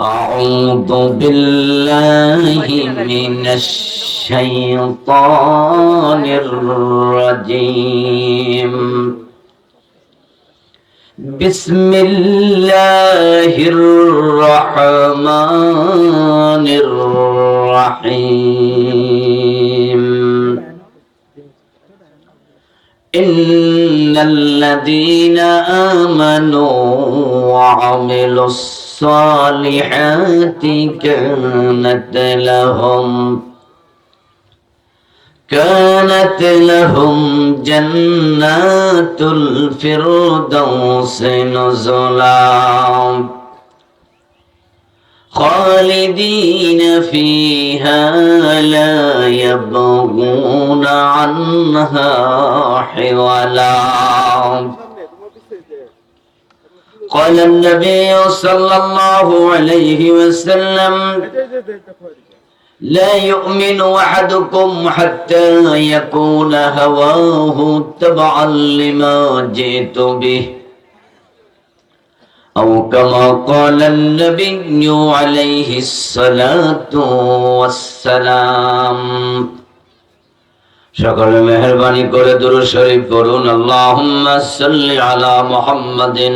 أعوذ بالله من الشيطان الرجيم. بسم الله الرحمن الرحيم. إن الذين آمنوا وعملوا الصالحات كانت لهم كانت لهم جنات الفردوس نزلا. خالدين فيها لا يبغون عنها حولا. قال النبي صلى الله عليه وسلم لا يؤمن أحدكم حتى يكون هواه تبعا لما جئت به أو كما قال النبي عليه الصلاة والسلام সকলে মেহরবানি করে দুরু শরীফ পড়ুন আল্লাহুম্মা সাল্লি আলা মুহাম্মাদিন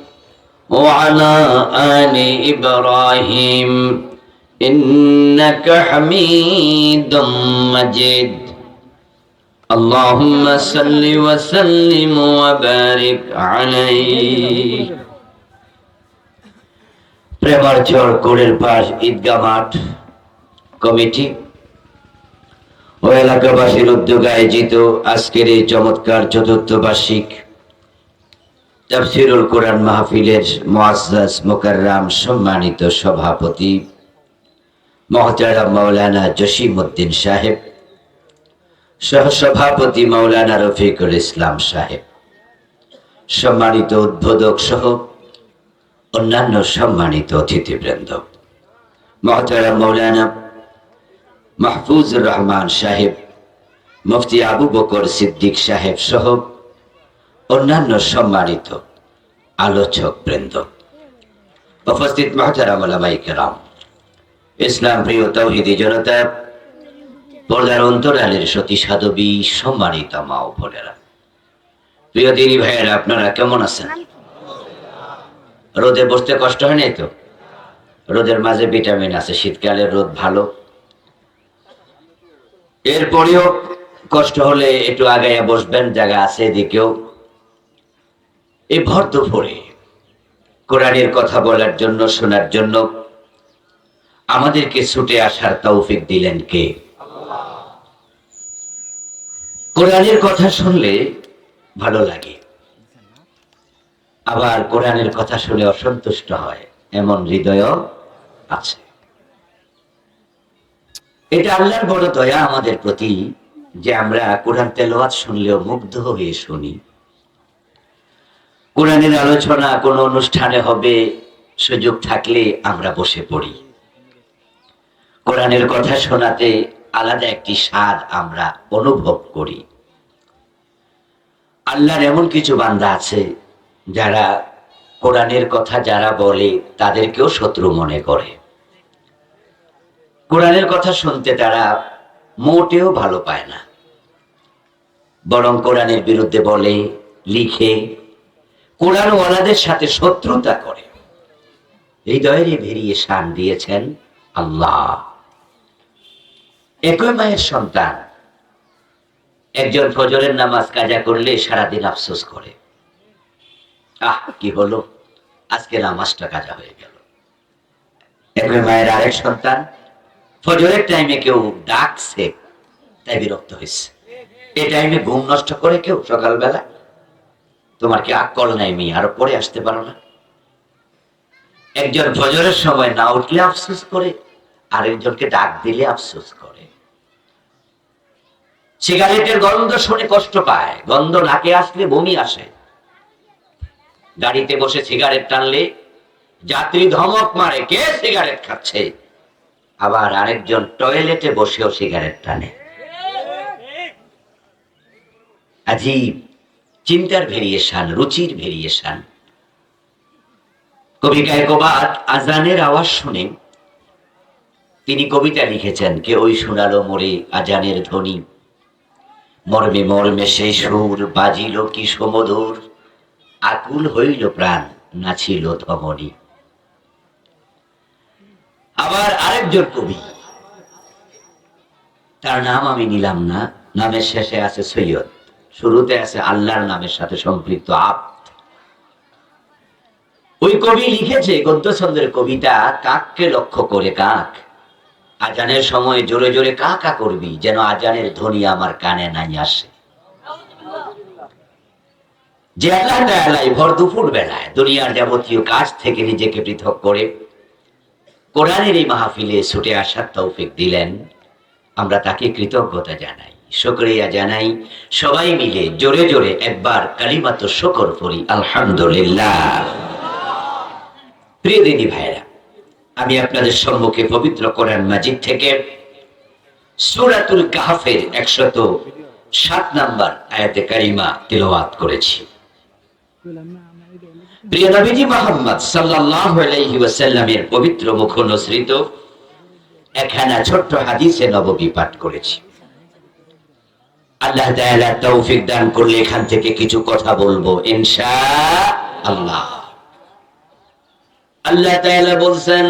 وعلى آل إبراهيم إنك حميد مجيد اللهم صل وسلم وبارك عليه প্রেমারচর কোড়ের পাশ ঈদগা মাঠ কমিটি ও এলাকাবাসীর উদ্যোগে আয়োজিত আজকের এই চমৎকার চতুর্থ বার্ষিক তাফসিরুল কোরআন মাহফিলের মুআজ্জাজ মুকাররাম, সম্মানিত সভাপতি মহতারা মাওলানা জসিম উদ্দিন সাহেব, সহসভাপতি মাওলানা রফিকুল ইসলাম সাহেব, সম্মানিত উদ্বোধক সহ অন্যান্য সম্মানিত অতিথিবৃন্দ, মহতারাম মৌলানা মাহফুজুর রহমান সাহেব, মুফতি আবু বকর সিদ্দিক সাহেব সহ অন্যান্য সম্মানিত আলোচক বৃন্দ, উপস্থিত মহতারাম ওলামাই কেরাম, ইসলাম প্রিয় তৌহিদি জনতা, পর্দার অন্তরালের সতী সাধবী সম্মানিত মা ও বোনেরা, প্রিয় দিনী ভাইয়েরা, আপনারা কেমন আছেন? রোদে বসতে কষ্ট হয় নাই তো? রোদের মাঝে ভিটামিন আছে, শীতকালে রোদ ভালো। এরপরেও কষ্ট হলে একটু আগাইয়া বসবেন, জায়গা আছে এদিকেও। এই ভর। দুপুরে কোরআনের কথা বলার জন্য, শোনার জন্য আমাদেরকে ছুটে আসার তৌফিক দিলেন কে? কোরআনের কথা শুনলে ভালো লাগে। আবার কোরআনের কথা শুনে অসন্তুষ্ট হয়, এমন হৃদয় আছে। এটা আল্লাহর বড় দয়া আমাদের প্রতি, যে আমরা কোরআন তেলাওয়াত শুনলেও মুগ্ধ হয়ে শুনি। কোরআনের আলোচনা কোনো অনুষ্ঠানে হবে, সুযোগ থাকলে আমরা বসে পড়ি। কোরআনের কথা শোনাতে আলাদা একটি স্বাদ আমরা অনুভব করি। আল্লাহর এমন কিছু বান্দা আছে, যারা কোরআনের কথা যারা বলে তাদেরকেও শত্রু মনে করে। কোরআনের কথা শুনতে তারা মোটেও ভালো পায় না। বরং কোরআনের বিরুদ্ধে বলে, লিখে কোরআনওয়ালাদের সাথে শত্রুতা করে। এই দয়েরে ভেরিয়ে শান দিয়েছেন আল্লাহ। একই মায়ের সন্তান, একজন ফজরের নামাজ কাজা করলে সারাদিন আফসোস করে। আহ, কি হলো? আজকে নামাজটা কাজা হয়ে গেল। একই মায়ের আরেক সন্তান, ফজরের টাইমে কেউ ডাকছে, তাই বিরক্ত হয়েছে। এই টাইমে ঘুম নষ্ট করে কেউ সকালবেলা তোমার কি আকল নাই মেয়ে? আরও পরে আসতে পারো না। একজন ফজরের সময় না উঠলে আফসোস করে, আরেকজনকে ডাক দিলে আফসোস করে। সিগারেটের গন্ধ শুনে কষ্ট পায়, গন্ধ নাকে আসলে বমি আসে। গাড়িতে বসে সিগারেট টানলে যাত্রী ধমক মারে, কে সিগারেট খাচ্ছে? আবার আরেকজন টয়লেটে বসেও সিগারেট টানে। আজীব। চিন্তার ভেরিয়েশন, রুচির ভেরিয়েশন। কবি গায়কবাদ আজানের আওয়াজ শুনে তিনি কবিতা লিখেছেন, কে ওই শোনালো মোরে আজানের ধ্বনি? মর্মে মর্মে সেই সুর বাজিল কি সমধুর? আকুল হইল প্রাণ নাছিল ধমনী। আবার আরেকজন কবি, তার নাম আমি নিলাম না, নামের শেষে আছে সৈয়দ। শুরুতে আছে আল্লাহর নামের সাথে সম্পৃক্ত আপ। ওই কবি লিখেছে গদ্যছন্দের কবিতা, কাককে লক্ষ্য করে কাক। আজানের সময় জোরে জোরে কা কা করবি, যেন আজানের ধ্বনি আমার কানে নাই আসে। যে আল্লাহ ভর দুপুর বেলায়, দুনিয়ার যাবতীয় কাজ থেকে নিজেকে পৃথক করে, কোরআনের এই মাহফিলে ছুটে আসার তৌফিক দিলেন, আমরা তাকে কৃতজ্ঞতা জানাই। শুকরিয়া জানাই। সবাই মিলে জোরে জোরে একবার কালিমাত শকর করি আলহামদুলিল্লাহ। প্রিয় দিনী ভাইরা আমি আপনাদের সম্মুখে পবিত্র কোরআন মাজিদ থেকে সুরাতুল কাহাফের একশত সাত নাম্বার আয়াতে কারিমা করেছি। প্রিয় নবীজি মোহাম্মদ সাল্লাল্লাহু আলাইহি ওয়াসাল্লামের পবিত্র মুখ নসৃত একখানা ছোট্ট হাদিসে নববী পাঠ করেছি। আল্লাহ তাআলা তৌফিক দান করলে এখান থেকে কিছু কথা বলব, ইনশা আল্লাহ। আল্লাহ তাআলা বলছেন,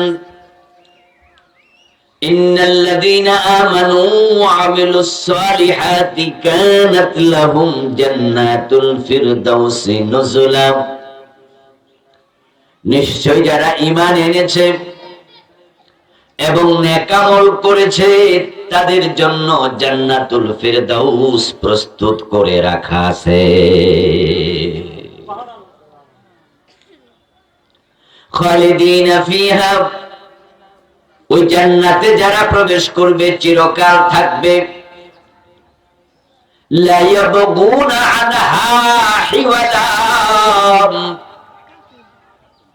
ইন্নাল্লাযীনা আমানু ওয়া আমিলুস সালিহাতি কানাত লাহুম জান্নাতুল ফিরদাউসি নিশ্চয় যারা ঈমান এনেছে এবং নেকামল করেছে তাদের জন্য জান্নাতুল ফিরদাউস প্রস্তুত করে রাখা আছে। খালিদিনা ফিহা, ওই জান্নাতে যারা প্রবেশ করবে, চিরকাল থাকবে।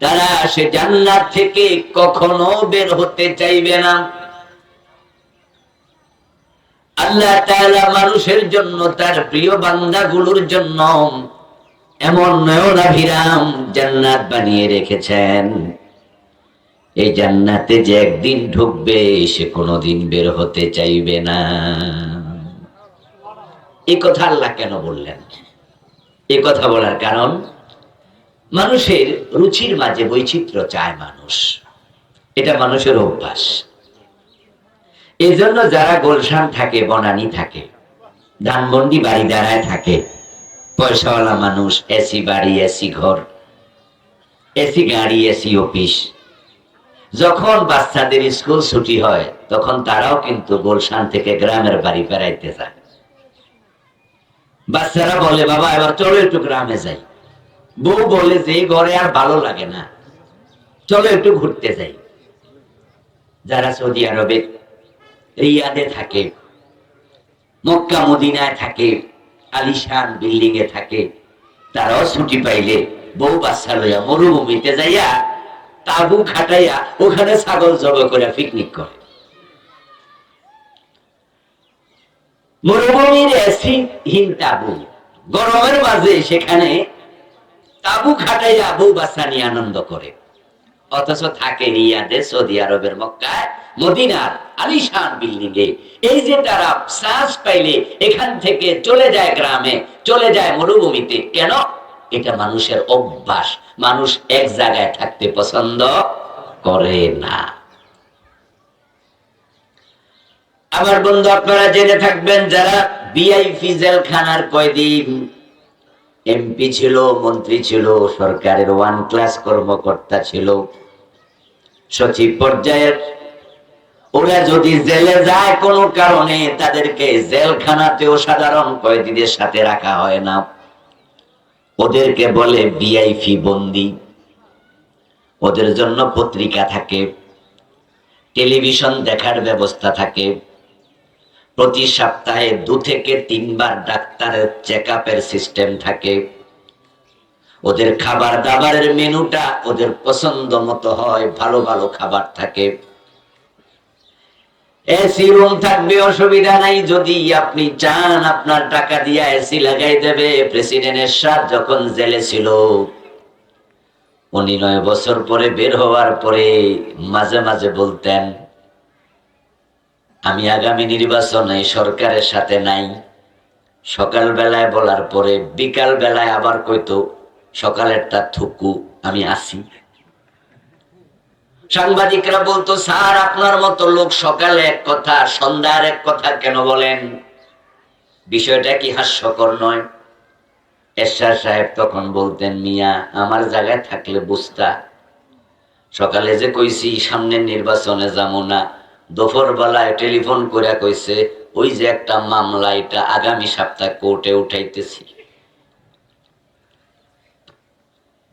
তারা সে জান্নাত থেকে কখনো বের হতে চাইবে না। আল্লাহ তাআলা মানুষের জন্য, তার প্রিয় বান্দাগুলোর জন্য এমন নয়নাভিরাম জান্নাত বানিয়ে রেখেছেন। এই জান্নাতে যে একদিন ঢুকবে, সে কোনোদিন বের হতে চাইবে না। এই কথা আল্লাহ কেন বললেন? এই কথা বলার কারণ, মানুষের রুচির মাঝে বৈচিত্র্য চায় মানুষ। এটা মানুষের অভ্যাস। এই জন্য যারা গোলশান থাকে, বনানি থাকে, ধানমন্ডি বাড়ি দাঁড়ায় থাকে, পয়সাওয়ালা মানুষ এসি বাড়ি এসি ঘর এসি গাড়ি এসি অফিস। যখন বাচ্চাদের স্কুল ছুটি হয়, তখন তারাও কিন্তু গোলশান থেকে গ্রামের বাড়ি বেড়াইতে যায়। বাচ্চারা বলে, বাবা, এবার চলো একটু গ্রামে যাই। বউ বলে যে ঘরে আর ভালো লাগে না। চলো একটু ঘুরতে যাই। যারা সৌদি আরবে রিয়াদে থাকে, মক্কা মদিনায় থাকে, আলিশান বিল্ডিং এ থাকে, তারাও ছুটি পাইলে বউ বাচ্চা লইয়া মরুভূমিতে যাইয়া তাবু খাটাইয়া ওখানে ছাগল জব করে পিকনিক করে। মরুভূমির তাবু, গরমের মাঝে সেখানে তাবু খাটাইয়া বউ বাচ্চা নিয়ে আনন্দ করে। অথচ থাকে রিয়াদে সৌদি আরবের মক্কায়, মদিনার আলিশান বিল্ডিং এ এই যে তারা শ্বাস পাইলে এখান থেকে চলে যায় গ্রামে, চলে যায় মরুভূমিতে, কেন? এটা মানুষের অভ্যাস। মানুষ এক জায়গায় থাকতে পছন্দ করে না। আমার বন্ধু, আপনারা জেনে থাকবেন, যারা বিআইপি জেলখানার কয়দিন এমপি ছিল, মন্ত্রী ছিল, সরকারের ওয়ান ক্লাস কর্মকর্তা ছিল। সচিব পর্যায়ের ওরা যদি জেলে যায় কোনো কারণে, তাদেরকে জেলখানাতেও সাধারণ কয়েদিদের সাথে রাখা হয় না। ওদেরকে বলে বিআইপি বন্দি। ওদের জন্য পত্রিকা থাকে, টেলিভিশন দেখার ব্যবস্থা থাকে। প্রতি সপ্তাহে দু থেকে তিনবার ডাক্তারের চেক আপের সিস্টেম থাকে। ওদের খাবার দাবারের মেনুটা ওদের পছন্দ মতো হয়, ভালো ভালো খাবার থাকে। এসি রুম থাকবে, অসুবিধা নাই। যদি আপনি চান, আপনার টাকা দিয়ে এসি লাগাই দেবে। প্রেসিডেন্টের সাথ যখন জেলে ছিল, উনি নয় বছর পরে বের হওয়ার পরে মাঝে মাঝে বলতেন আমি আগামী নির্বাচনে সরকারের সাথে নাই। সকাল বেলায় বলার পরে বিকাল বেলায় আবার কইতো, সকালেরটা থুকু, আমি আসি সাংবাদিকরা বলতো, স্যার, আপনার মতো লোক সকালে এক কথা, সন্ধ্যার এক কথা কেন বলেন? বিষয়টা কি হাস্যকর নয়? এরশাদ সাহেব তখন বলতেন, মিয়া, আমার জায়গায় থাকলে বুঝতা। সকালে যে কইছি, সামনের নির্বাচনে যাব না। দুপুর বেলায় টেলিফোন করে কইছে, ওই যে একটা মামলা, এটা আগামী সপ্তাহ কোর্টে উঠাইতেছি।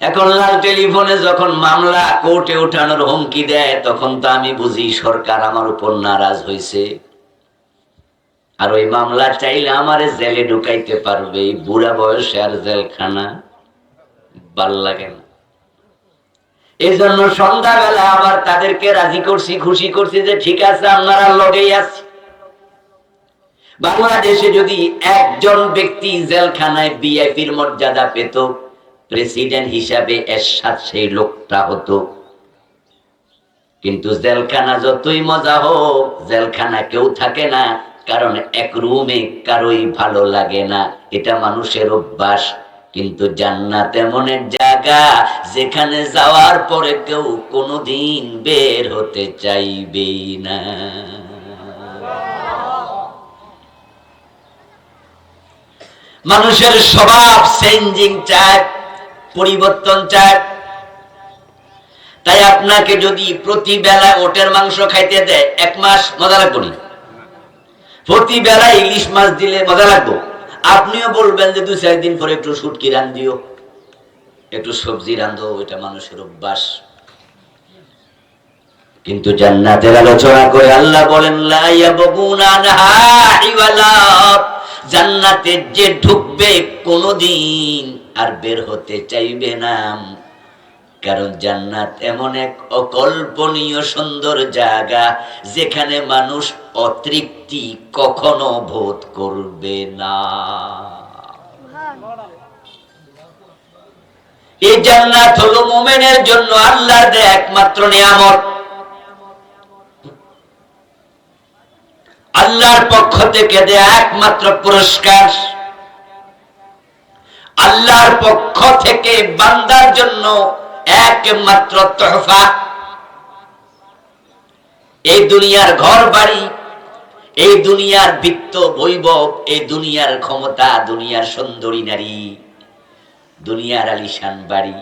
এখন লাল টেলিফোনে যখন মামলা কোর্টে উঠানোর হুমকি দেয়, তখন তো আমি বুঝি সরকার আমার উপর নারাজ হয়েছে আর ওই মামলা চাইলে আমারে জেলে ঢুকাইতে পারবে বুড়া বয়সে আর জেলখানা ভালো লাগে না। এই জন্য সন্ধ্যাবেলা আবার তাদেরকে রাজি করছি, খুশি করছি যে ঠিক আছে, আপনারা লগেই আছি। বাংলাদেশে যদি একজন ব্যক্তি জেলখানায় বিআইপির মর্যাদা পেত, প্রেসিডেন্ট হিসাবে এরশাদ সেই লোকটা হতো। কিন্তু জেলখানা যতই মজা হোক, জেলখানা কেউ থাকে না, কারণ এক রুমে কারোই ভালো লাগে না। এটা মানুষের অভ্যাস। কিন্তু জান্নাত এমন এক জায়গা যেখানে যাওয়ার পরে কেউ কোনোদিন বের হতে চাইবে না। মানুষের স্বভাব চেঞ্জিং চায়, পরিবর্তন চায়। তাই আপনাকে যদি প্রতি বেলা ওটের মাংস খাইতে দেয়, এক মাস মজা লাগবো নি? প্রতি বেলা ইলিশ মাছ দিলে মজা লাগবো? আপনিও বলবেন যে দু চার দিন পরে একটু সুটকি রান দিও। একটু সবজি রান্ধো এটা মানুষের অভ্যাস। কিন্তু জান্নাতের আলোচনা করে আল্লাহ বলেন জান্নাতে যে ঢুকবে কোনোদিন আর বের হতে চাইবে না। কারণ জান্নাত এমন এক অকল্পনীয় সুন্দর জায়গা যেখানে মানুষ অতৃপ্তি কখনো বোধ করবে না। এই জান্নাত হলো মোমেনের জন্য আল্লাহর দেয়া একমাত্র নিয়ামত। আল্লাহর পক্ষ থেকে দেয়া একমাত্র পুরস্কার। আল্লাহর পক্ষ থেকে বান্দার জন্য একমাত্র তোহফা। এই দুনিয়ার ঘর বাড়ি এই দুনিয়ার বৃত্ত বৈভব, এই দুনিয়ার ক্ষমতা, দুনিয়ার সুন্দরী নারী, দুনিয়ার আলিশান বাড়ি।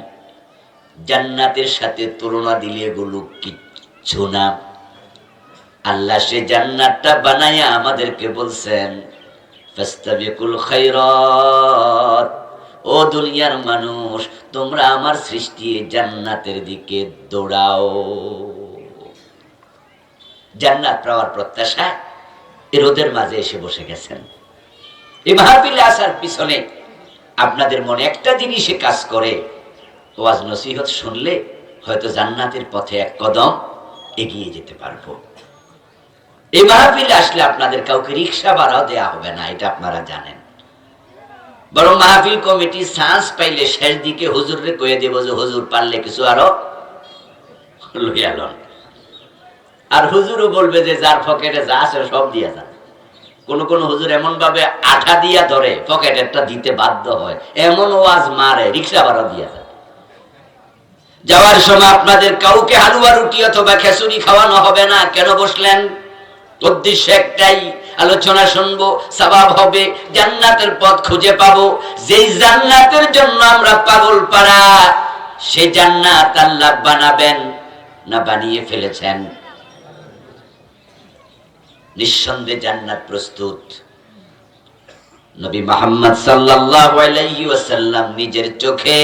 জান্নাতের সাথে তুলনা দিলে এগুলো কিচ্ছু না। আল্লাহ সে জান্নাতটা বানায়া আমাদেরকে বলছেন ও দুনিয়ার মানুষ, তোমরা আমার সৃষ্টি জান্নাতের দিকে দৌড়াও। জান্নাত পাওয়ার প্রত্যাশা রোদের মাঝে এসে বসে গেছেন। এই মাহফিলে আসার পিছনে আপনাদের মনে একটা জিনিসে কাজ করে, ওয়াজ নসিহত শুনলে হয়তো জান্নাতের পথে এক কদম এগিয়ে যেতে পারব। এই মাহফিলে আসলে আপনাদের কাউকে রিক্সা ভাড়াও দেয়া হবে না, এটা আপনারা জানেন। বরং মাহফিল কমিটি চান্স পাইলে শেষ দিকে হুজুরে কয়ে দেব যে হুজুর পারলে কিছু আরও লইয়া লন। আর হুজুরও বলবে যে যার পকেটে যা আছে সব দিয়া যান কোন কোন হুজুর এমন ভাবে আঠা দিয়া ধরে, পকেটেরটা দিতে বাধ্য হয়। এমন ওয়াজ মারে রিক্সা ভাড়া দিয়া যায়। যাওয়ার সময় আপনাদের কাউকে হালুয়া রুটি অথবা খেসুরি খাওয়ানো হবে না, কেন বসলেন? উদ্দেশ্য একটাই আলোচনা শুনব, সবাব হবে, জান্নাতের পথ খুঁজে পাবো। যেই জান্নাতের জন্য আমরা পাগল পাড়া, সে জান্নাত আল্লাহ বানাবেন না বানিয়ে ফেলেছেন। নিঃসন্দেহে জান্নাত প্রস্তুত। নবী মোহাম্মদ ওয়াসাল্লাম নিজের চোখে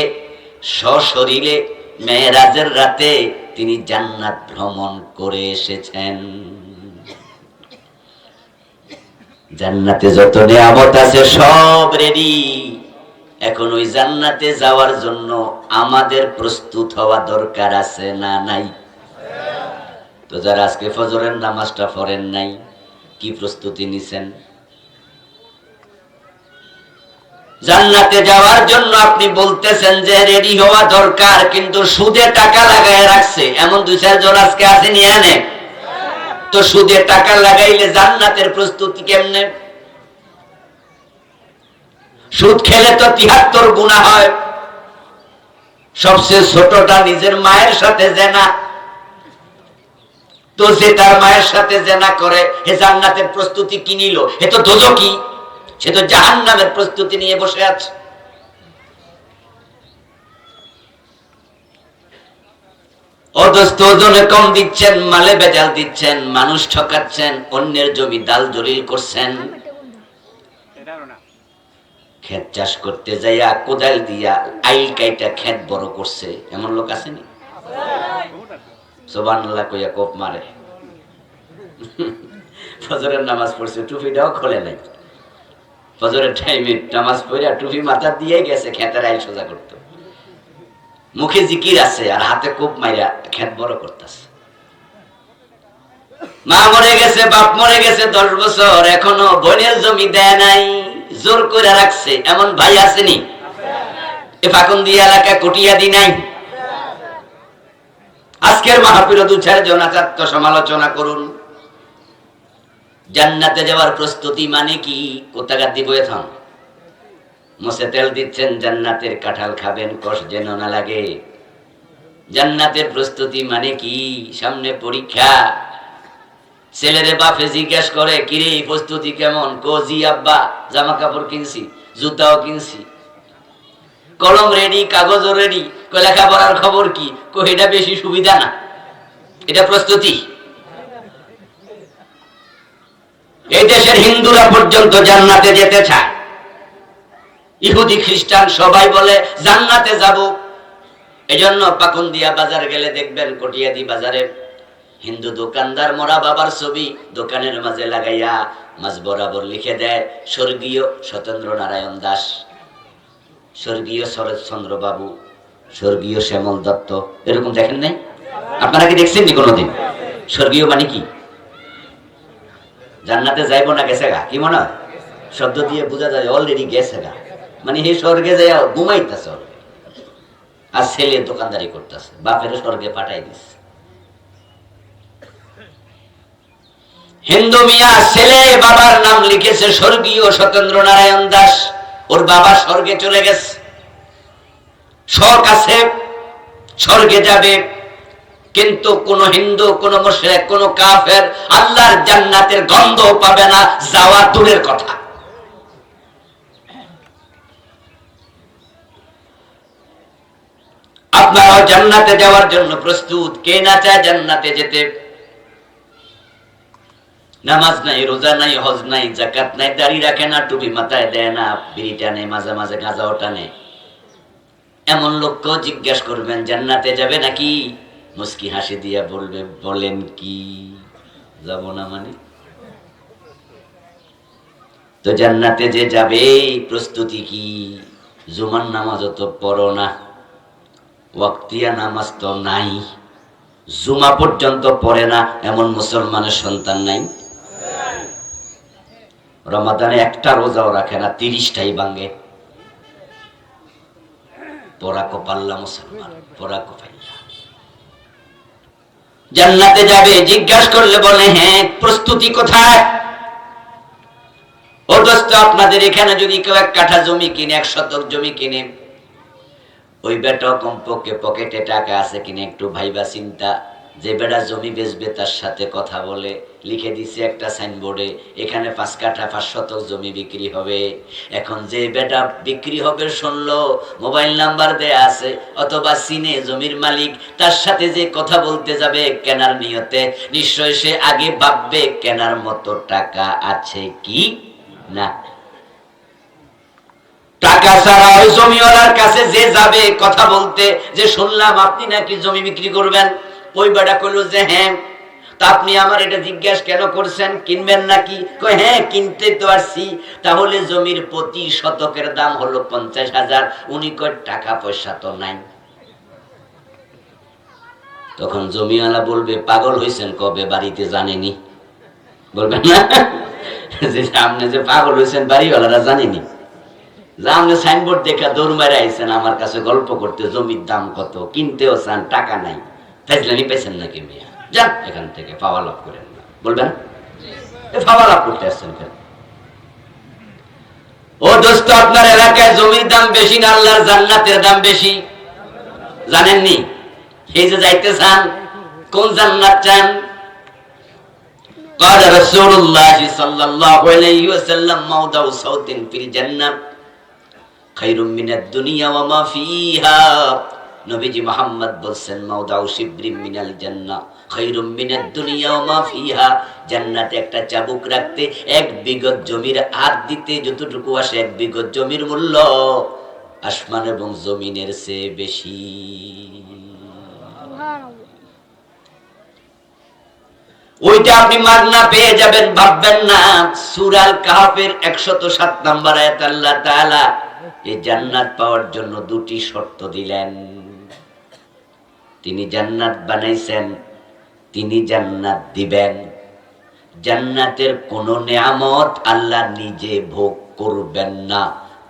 সশরীরে মেয়েরাজের রাতে তিনি জান্নাত ভ্রমণ করে এসেছেন। জান্নাতে যত নিয়ামত আছে সব রেডি এখন ওই জান্নাতে যাওয়ার জন্য আমাদের প্রস্তুত হওয়া দরকার আছে না নাই? তো যারা আজকে ফজরের নামাজটা পড়েন নাই, কি প্রস্তুতি নিছেন? জান্নাতে যাওয়ার জন্য আপনি বলতেছেন যে রেডি হওয়া দরকার, কিন্তু সুদে টাকা লাগায় রাখছে। এমন দুই চারজন আজকে আছে নিয়ে আনে। তো সুদে টাকা লাগাইলে জান্নাতের প্রস্তুতি কেমনে? সুদ খেলে তো তিহাত্তর গুণা হয়। সবচেয়ে ছোটটা নিজের মায়ের সাথে জেনা। তো যে তার মায়ের সাথে জেনা করে, হে জান্নাতের প্রস্তুতি কি নিল? এ তো দোজকি সে তো জাহান নামের প্রস্তুতি নিয়ে বসে আছে। অদস্ত ওজনে কম দিচ্ছেন, মালে বেজাল দিচ্ছেন, মানুষ ঠকাচ্ছেন, অন্যের জমি ডাল জলিল করছেন। ক্ষেত চাষ করতে যাইয়া কোদাল দিয়া আইল কাইটা ক্ষেত বড় করছে, এমন লোক আসেনি কইয়া কোপ মারে। নামাজ পড়ছে, টুপিটাও নাই। নামাজ পড়ে টুপি মাথা দিয়ে গেছে খেতের আইল সোজা করতো। মুখে জিকির আছে আর হাতে কোপ মাইরা খেত বড় করতেছে। মা মরে গেছে, বাপ মরে গেছে দশ বছর, এখনও বোনের জমি দেয় নাই, জোর করে রাখছে, এমন ভাই আসেনি। জান্নাতে যাওয়ার প্রস্তুতি মানে কি? কোথাকার দিব এখন মুসে তেল দিচ্ছেন, জান্নাতের কাঁঠাল খাবেন, কষ যেন না লাগে। জান্নাতের প্রস্তুতি মানে কি? সামনে পরীক্ষা। ছেলেরে বাপে জিজ্ঞেস করে, কিরে প্রস্তুতি কেমন? কোজি আব্বা জামা কাপড় কিনছি, জুতাও কিনছি। কলম রেডি কাগজও রেডি লেখাপড়ার খবর কি? কো এটা বেশি সুবিধা না। এটা প্রস্তুতি। এই দেশের হিন্দুরা পর্যন্ত জান্নাতে যেতে চায়। ইহুদি খ্রিস্টান সবাই বলে, জান্নাতে যাব। এজন্য পাকুন্দিয়া বাজার গেলে দেখবেন কটিয়াদি বাজারে হিন্দু দোকানদার মরা বাবার ছবি দোকানের মাঝে লাগাইয়া মাঝ বরাবর লিখে দেয়, স্বর্গীয় সতেন্দ্র নারায়ণ দাস, স্বর্গীয় শরৎচন্দ্র বাবু, স্বর্গীয় শ্যামল দত্ত। এরকম দেখেন নাই? আপনারা কি দেখছেন নি কোনোদিন? স্বর্গীয় মানে কি? জান্নাতে যাইব না গেছে গা? কি মনে হয়? শব্দ দিয়ে বোঝা যায়, অলরেডি গেছে গা। মানে হে স্বর্গে যায় ঘুমাইতেছে আর ছেলে দোকানদারি করতেছে বাপের স্বর্গে পাঠাই দিচ্ছে হিন্দু মিয়া ছেলে বাবার নাম লিখেছে স্বর্গীয় সতেন্দ্র নারায়ণ দাস। ওর বাবা স্বর্গে চলে গেছে। শখ আছে, স্বর্গে যাবে। কিন্তু কোন হিন্দু, কোন মুশরিক, কোন কাফের আল্লাহর জান্নাতের গন্ধ পাবে না, যাওয়া দূরের কথা। আপনারাও জান্নাতে যাওয়ার জন্য প্রস্তুত। কে না চায় জান্নাতে যেতে? নামাজ নাই, রোজা নাই, হজ নাই জাকাত নাই, দাড়ি রাখে না, টুপি মাথায় দেয় না, বিড়ি টানে, মাঝে মাঝে গাঁজাও টানে। এমন লোককেও জিজ্ঞাসা করবেন, জান্নাতে যাবে নাকি? মুস্কি হাসি দিয়া বলবে, বলেন কি? যাব না মানে? তো জান্নাতে যে যাবে, প্রস্তুতি কি? জুমার নামাজ তো পড়ো না। ওয়াক্তিয়া নামাজ তো নাই। জুমা পর্যন্ত পড়ে না, এমন মুসলমানের সন্তান নাই। রমাদানে একটা রোজাও রাখে না, তিরিশটাই ভাঙ্গে পড়াকো পাল্লা মুসলমান পড়াকো পাল্লা জান্নাতে যাবে, জিজ্ঞাসা করলে বলে হ্যাঁ প্রস্তুতি কোথায়? ও দোস্ত, আপনাদের এখানে যদি কেউ এক কাঠা জমি কিনে, এক শতক জমি কিনে ওই বেটা কমপক্ষে পকেটে টাকা আছে কিনা একটু ভাইবা চিন্তা। যে বেটা জমি বেচবে তার সাথে কথা বলে, লিখে দিছে একটা সাইনবোর্ডে, এখানে পাঁচ কাঠা পাঁচ শতক জমি বিক্রি হবে। এখন যে বেটা বিক্রি হবে শুনলো, মোবাইল নাম্বার দেয়া আছে, অথবা সিনে জমির মালিক, তার সাথে যে কথা বলতে যাবে কেনার নিয়তে, নিশ্চয় সে আগে ভাববে কেনার মতো টাকা আছে কি না। টাকা ছাড়া ওই জমিওয়ালার কাছে যে যাবে কথা বলতে, যে শুনলাম আপনি নাকি জমি বিক্রি করবেন, ওই বেটা কইলো যে হ্যাঁ। তা আপনি আমার এটা জিজ্ঞাসা কেন করছেন? কিনবেন নাকি? হ্যাঁ কিনতে তো আসছি। তাহলে জমির প্রতি শতকের দাম হলো পঞ্চাশ হাজার। উনি কয়, টাকা পয়সা তো নাই। তখন জমিওয়ালা বলবে, পাগল হয়েছেন কবে? বাড়িতে জানেনি। বলবেন না? যে আপনি যে পাগল হয়েছেন বাড়িওয়ালারা জানেনি। যে আপনি সাইনবোর্ড দেখা দৌড় মারে আইছেন আমার কাছে গল্প করতে জমির দাম কত কিনতেও চান টাকা নাই ফেজলানি পেয়েছেন নাকি মিয়া যান এখান থেকে পাওয়া লাভ করেন না বলবেন এ পাওয়া লাভ করতে আসছেন কেন ও দোস্ত আপনার এলাকায় জমির দাম বেশি না আল্লাহর জান্নাতের দাম বেশি জানেননি এই যে যাইতে চান কোন জান্নাত চান قال رسول الله صلى الله عليه وسلم موضع صوت في খাইরুম মিনাদ দুনিয়া ওয়া মা ফিহা। নবীজি মোহাম্মদ বলছেন মাউদাউ শিবরিম মিনাল জান্নাহ খৈরুম মিনাদ দুনিয়া ওয়া মা ফিহা। জান্নাতে একটা চাবুক রাখতে এক বিগত জমির আর দিতে যতটুকু আসে এক বিগত জমির মূল্য আসমান এবং জমিনের চেয়ে বেশি। ওইটা আপনি মাগনা পেয়ে যাবেন, ভাববেন না। সুরাল কাহাফের একশত সাত নাম্বার আয়াত আল্লাহ তাআলা এই জান্নাত পাওয়ার জন্য দুটি শর্ত দিলেন। তিনি জান্নাত বানাইছেন, তিনি জান্নাত দিবেন। জান্নাতের কোন নেয়ামত আল্লাহ নিজে ভোগ করবেন না,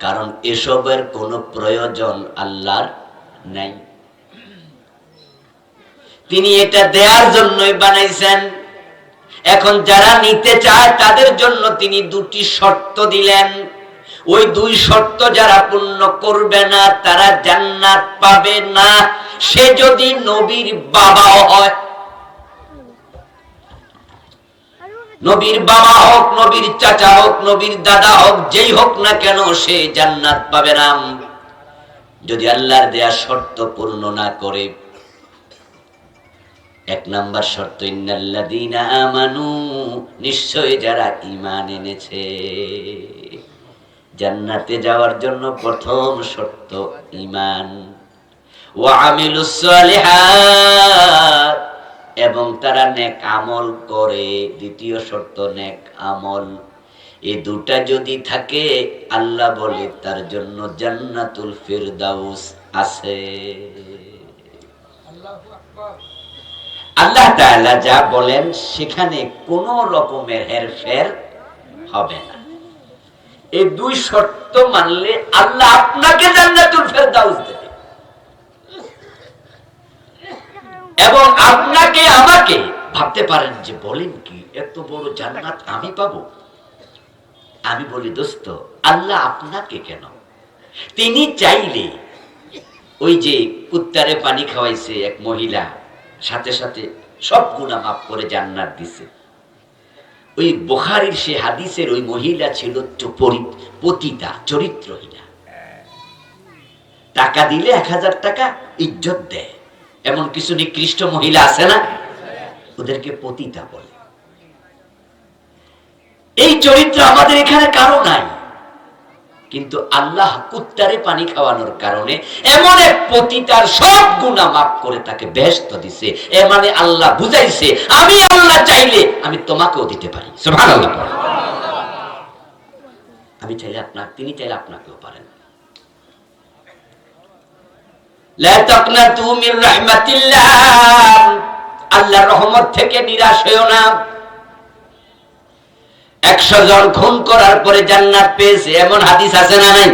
কারণ এসবের কোনো প্রয়োজন আল্লাহর নাই। তিনি এটা দেওয়ার জন্যই বানাইছেন। এখন যারা নিতে চায়, তাদের জন্য তিনি দুটি শর্ত দিলেন। ওই দুই শর্ত যারা পূর্ণ করবে না, তারা জান্নাত পাবে না। সে যদি নবীর বাবাও হয়, নবীর বাবা হোক, নবীর চাচা হোক, নবীর দাদা হোক, যেই হোক না কেন সে জান্নাত পাবে না। যদি আল্লাহর দেয়া শর্ত পূর্ণ না করে, এক নাম্বার শর্ত, ইন্নাল্লাযীনা আমানু নিশ্চয় যারা ঈমান এনেছে। জান্নাতে যাওয়ার জন্য প্রথম শর্ত ইমান এবং তারা নেক আমল করে। দ্বিতীয় শর্ত, নেক আমল। এই দুটা যদি থাকে, আল্লাহ বলে তার জন্য জান্নাতুল ফিরদাউস আছে। আল্লাহ যা বলেন, সেখানে কোনো রকমের হেরফের হবে না। এই দুই শর্ত মানলে আল্লাহ আপনাকে জান্নাতুল ফেরদাউস দেবে। এবং আপনাকে, আমাকে, ভাবতে পারেন যে বলেন কি, এত বড় জান্নাত আমি পাবো? আমি বলি, দোস্ত, আল্লাহ আপনাকে কেন? তিনি চাইলে ওই যে কুত্তারে পানি খাওয়াইছে এক মহিলা, সাথে সাথে সব গুণা মাফ করে জান্নাত দিছে। ওই বোখারির সে হাদিসের ওই মহিলা ছিল পতিতা, চরিত্রহীনা। টাকা দিলে এক হাজার টাকা ইজ্জত দেয়। এমন কিছু নিকৃষ্ট মহিলা আছে না? ওদেরকে পতিতা বলে। এই চরিত্র আমাদের এখানে কারও নাই। কিন্তু আল্লাহ কুত্তারে পানি খাওয়ানোর কারণে এমন এক পতিতার সব গুণা মাফ করে তাকে ব্যস্ত দিছে। এ মানে আল্লাহ বুঝাইছে, আমি আল্লাহ চাইলে আমি তোমাকেও দিতে পারি। আমি চাইলে আপনার তিনি চাইলে আপনাকেও পারেন। আল্লাহর রহমত থেকে নিরাশ হয়েও না। একশো জন খুন করার পরে জান্নাত পেয়েছে, এমন হাদিস আছে না নাই?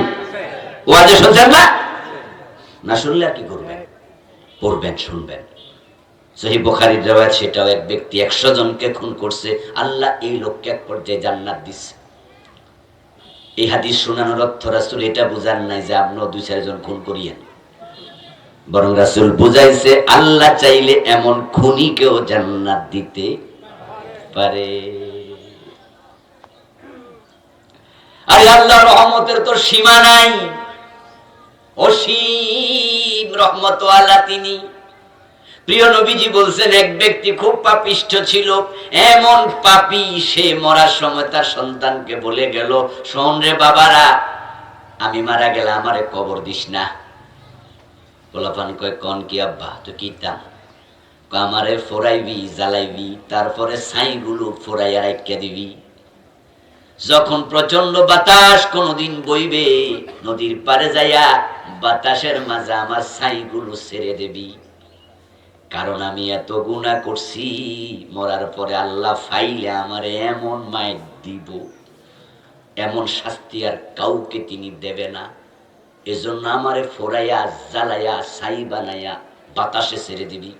ওয়াজে শুনছেন না? না শুনলে আর কি করবেন? পড়বেন, শুনবেন। বোখারির রেওয়াজ সেটাও এক ব্যক্তি একশো জনকে খুন করছে, আল্লাহ এই লোককে এক পর্যায়ে জান্নাত দিচ্ছে এই হাদিস শোনানোর অর্থ রাসুল এটা বুঝান নাই যে আপনিও দুই চারজন খুন করিয়েন। বরং রাসুল বুঝাইছে, আল্লাহ চাইলে এমন খুনি খুনিকেও জান্নাত দিতে পারে। আরে আল্লাহ রহমতের তো সীমা নাই। অসীম রহমত আল্লাহ তিনি। প্রিয় নবীজি বলছেন, এক ব্যক্তি খুব পাপিষ্ঠ ছিল। এমন পাপি সে মরার সময় তার সন্তানকে বলে গেল, শোন রে বাবারা, আমি মারা গেলে আমারে কবর দিস না। গোলাপান কয়, কন কি আব্বা তো ক আমারে ফোরাইবি, জ্বালাইবি, তারপরে ছাইগুলো ফোরাইয়া রাখিয়া দিবি। যখন প্রচণ্ড বাতাস কোনদিন বইবে, নদীর পারে যাইয়া বাতাসের মাঝে আমার ছাইগুলো ছেড়ে দেবি। কারণ আমি এত গুণা করছি, মরার পরে আল্লাহ ফাইলে আমারে এমন মায়ের দিব, এমন শাস্তি আর কাউকে তিনি দেবে না। এজন্য আমারে ফোরাইয়া জ্বালাইয়া, ছাই বানাইয়া বাতাসে ছেড়ে দিবি।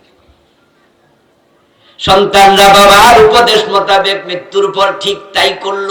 সন্তানরা বাবার উপদেশ মোতাবেক মৃত্যুর পর ঠিক তাই করল।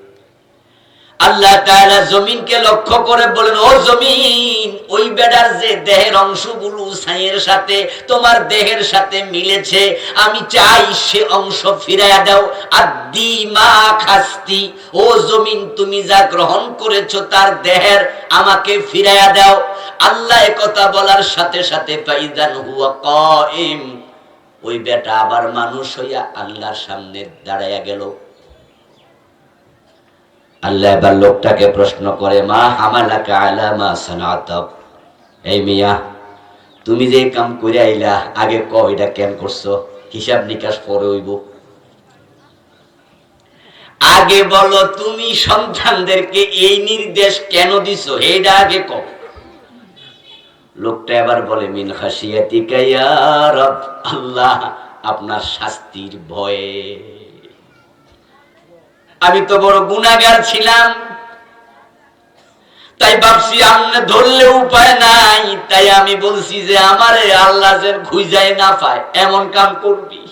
আল্লাহ তাআলা জমিনকে লক্ষ্য করে বলেন, ও জমিন, ওই বেড়ার যে দেহের অংশগুলো ছাইয়ের সাথে তোমার দেহের সাথে মিলেছে, আমি চাই সে অংশ ফিরাইয়া দাও। আদি মা খাস্তি, ও জমিন, তুমি যা গ্রহণ করেছ তার দেহের আমাকে ফিরাইয়া দাও। আল্লাহ কথা বলার সাথে সাথে ফাইদান হুয়া কাইম ওই বেটা আবার মানুষ হইয়া আল্লাহর সামনে দাঁড়াইয়া গেল। আল্লাহ এবার লোকটাকে প্রশ্ন করে, মা হামালাকা আলা মা সানাতাব এই মিয়া, তুমি যে কাম করে আইলা, আগে ক এটা কেন করছ? হিসাব নিকাশ পরে হইব। আগে বলো, তুমি সন্তানদেরকে এই নির্দেশ কেন দিছো? এটা আগে ক লোকটা এবার বলে, মিন রব, আল্লাহ আপনার শাস্তির ভয়ে আমি তো বড় গুণাগার ছিলাম। তাই ভাবছি আমনে ধরলে উপায় নাই। তাই আমি বলছি যে আমারে আল্লাহ যেন খুঁজায় না পায়, এমন কাম করবি।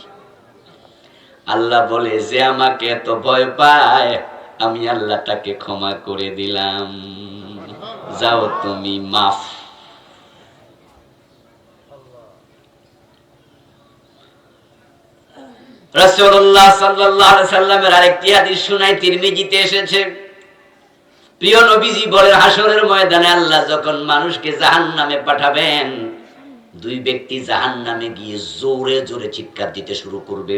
আল্লাহ বলে, যে আমাকে এত ভয় পায়, আমি আল্লাহ তাকে ক্ষমা করে দিলাম। যাও তুমি মাফ রাসূলুল্লাহ সাল্লাল্লাহু আলাইহি সাল্লামের আরেকটি হাদিস শুনাই তিরমিজিতে এসেছে। প্রিয় নবীজি বলেন হাসরের ময়দানে আল্লাহ যখন মানুষকে জাহান্নামে পাঠাবেন, দুই ব্যক্তি জাহান্নামে গিয়ে জোরে জোরে চিৎকার দিতে শুরু করবে।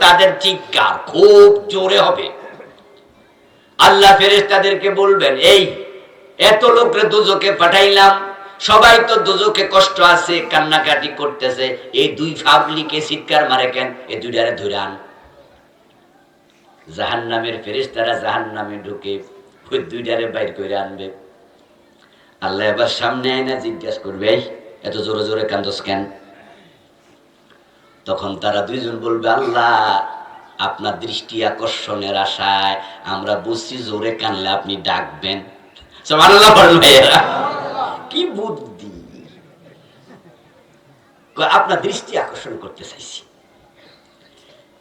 তাদের চিৎকার খুব জোরে হবে। আল্লাহ ফেরেশতাদেরকে বলবেন, এই, এত লোকরে দুজকে পাঠাইলাম সবাই তো দুজকে কষ্ট আছে, কান্নাকাটি করতেছে। এই দুই ফাবলিকে চিৎকার মারে কেন? এই দুইটারে ধরে আন। জাহান নামের ফেরেস্তারা জাহান নামে ঢুকে ওই দুইটারে বাইর করে আনবে। আল্লাহ এবার সামনে আয়না জিজ্ঞাসা করবে এত জোরে জোরে কান্দস কেন? তখন তারা দুইজন বলবে, আল্লাহ, আপনার দৃষ্টি আকর্ষণের আশায় আমরা বুঝছি জোরে কানলে আপনি ডাকবেন। কি আপনার দৃষ্টি আকর্ষণ করতে চাইছি।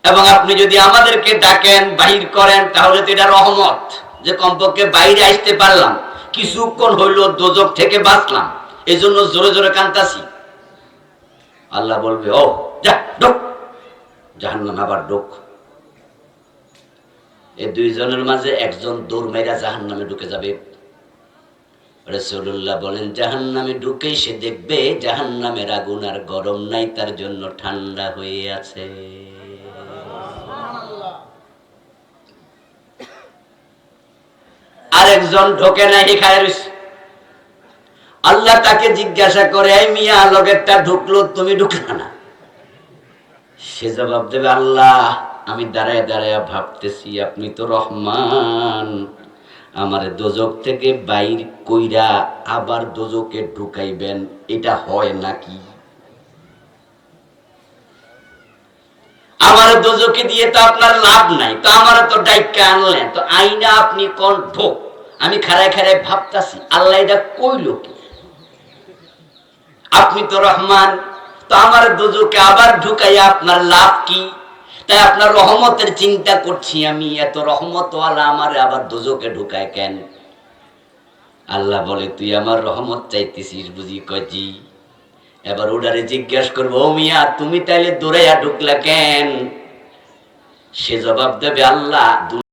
এবং আপনি যদি আমাদেরকে ডাকেন, বাহির করেন, তাহলে তো এটা রহমত যে কমপক্ষে বাইরে আসতে পারলাম। কিছুক্ষণ হইল দোজক থেকে বাঁচলাম। এই জন্য জোরে জোরে কান্তাছি আল্লাহ বলবে, ও জাহান্নাম আবার ডোক এই দুইজনের মাঝে একজন দৌড় মেরা জাহান্নামে ঢুকে যাবে। রসুল্লাহ বলেন জাহান নামে ঢুকেই সে দেখবে জাহান নামের আগুন আর গরম নাই তার জন্য ঠান্ডা হয়ে আছে। আরেকজন ঢোকে নাই খায় আল্লাহ তাকে জিজ্ঞাসা করে এই মিয়া লগেরটা ঢুকলো তুমি ঢুকলা না? সে জবাব দেবে আল্লাহ আমি দাঁড়ায় দাঁড়ায় ভাবতেছি আপনি তো রহমান। আমার দোজক থেকে বাইর কইরা আবার দোজকে ঢুকাইবেন, এটা হয় নাকি? আমার দোজকে দিয়ে তো আপনার লাভ নাই, তো আমার তো ডাইকা আনলেন, তো আইনা আপনি কোন ঢোক আমি খাড়ায় খাড়ায় ভাবতাছি, আল্লাহ এটা কইল কি? আপনি তো রহমান, তো আমার দোজকে আবার ঢুকাইয়া আপনার লাভ কি? তাই আপনার রহমতের চিন্তা করছি আমি, এত রহমতওয়ালা আমার আবার দুজকে ঢুকায় কেন? আল্লাহ বলে, তুই আমার রহমত চাইতেছিস বুঝি? কজি এবার ওডারে জিজ্ঞাসা করব, ও মিয়া, তুমি তাইলে দূরে ঢুকলা কেন? সে জবাব দেবে, আল্লাহ